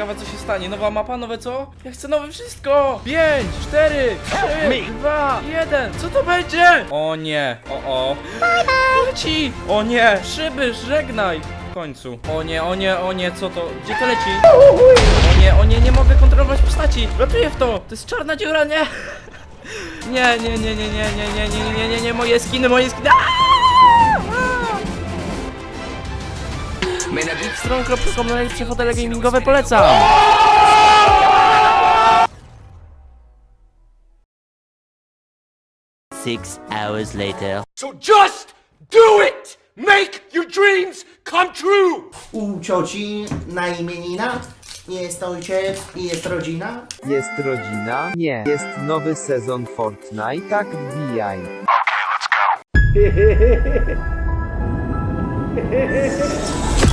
Ciekawe co się stanie. Nowa mapa, nowe co? Ja chcę nowe wszystko! 5, 4, 3, 2, 1. Co to będzie? O nie, o o. Leci! O nie, szyby, żegnaj! W końcu. O nie, o nie, o nie, co to? Gdzie to leci? O nie, o nie, nie mogę kontrolować postaci! Ratuję w to! To jest czarna dziura, nie! Nie, nie, nie, nie, nie, nie, nie, nie, nie, nie, nie, moje skiny, moje skiny! Stron.com najlepsze fotele gamingowe polecam! Six hours later. So just do it! Make your dreams come true! U cioci na imienina jest ojciec i jest rodzina. Jest rodzina? Nie. Jest nowy sezon Fortnite? Tak, wbijaj.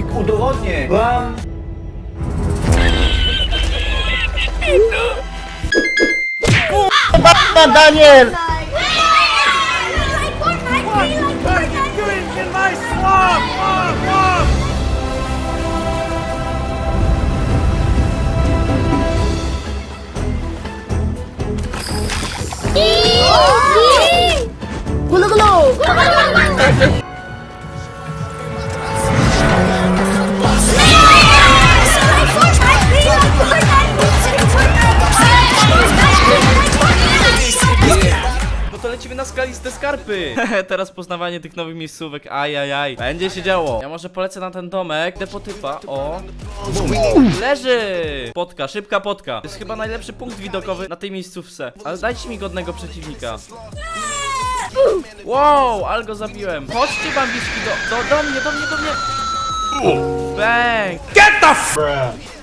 Ci udowodnię. Mam... Daniel! Na skaliste skarpy! Teraz poznawanie tych nowych miejscówek, ajajaj. Będzie się działo. Ja może polecę na ten domek, depotypa, o. Leży! Potka, szybka potka. To jest chyba najlepszy punkt widokowy na tej miejscówce. Ale dajcie mi godnego przeciwnika. Wow, ale go zabiłem. Chodźcie bambiczki do, do, do mnie, do mnie, do mnie. Bang! Get the f-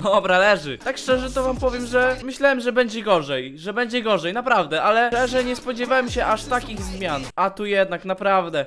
Dobra, leży. Tak szczerze to wam powiem, że myślałem, że będzie gorzej. Że będzie gorzej, naprawdę, ale szczerze nie spodziewałem się aż takich zmian. A tu jednak, naprawdę.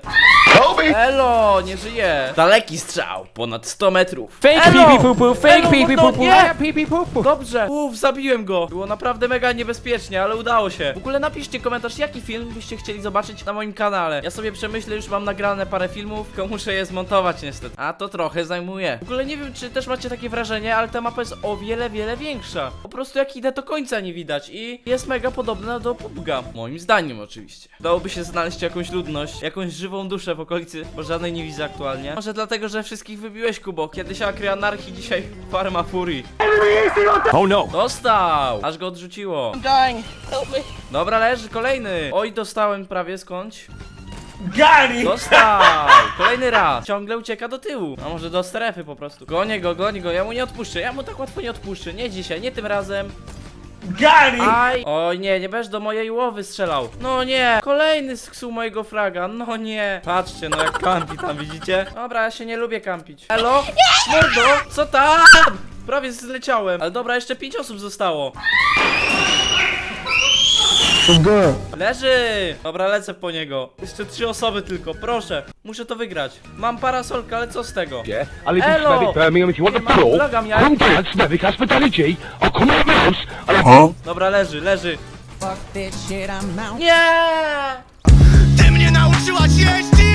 Elo, nie żyje. Daleki strzał, ponad 100 metrów. Fake pipi pupu, fake pipi pupu. Nie, pipi pupu. Dobrze. Uff, zabiłem go. Było naprawdę mega niebezpiecznie, ale udało się. W ogóle napiszcie komentarz, jaki film byście chcieli zobaczyć na moim kanale. Ja sobie przemyślę, już mam nagrane parę filmów, tylko muszę je zmontować niestety. A to trochę zajmuje. W ogóle nie wiem, czy też macie takie wrażenie, ale ta mapa jest o wiele, wiele większa. Po prostu jak idę, to końca nie widać i jest mega podobna do PUBG'a. Moim zdaniem oczywiście. Dałoby się znaleźć jakąś ludność, jakąś żywą duszę w okolicy, bo żadnej nie widzę aktualnie. Może dlatego, że wszystkich wybiłeś, Kubo. Kiedyś Akry Anarchii, dzisiaj Farma Furii. Oh no! Dostał! Aż go odrzuciło. Dobra, leży kolejny. Oj, dostałem prawie skądś. Gani! Dostał! Kolejny raz. Ciągle ucieka do tyłu. A może do strefy po prostu. Gonię go, gonię go. Ja mu nie odpuszczę. Ja mu tak łatwo nie odpuszczę. Nie dzisiaj, nie tym razem. Gani! Aj! Oj nie, nie będziesz do mojej łowy strzelał. No nie! Kolejny sksuł mojego fraga. No nie! Patrzcie, no jak kampi tam, widzicie? Dobra, ja się nie lubię kampić. Elo? Mordo! Co tam? Prawie zleciałem. Ale dobra, jeszcze pięć osób zostało. To Leży! Dobra, lecę po niego. Jeszcze trzy osoby tylko, proszę. Muszę to wygrać. Mam parasolkę, ale co z tego? Yeah, Hello. Slavic Birmingham. If you Dobra, leży, leży. Nie! Ty mnie nauczyłaś jeździć!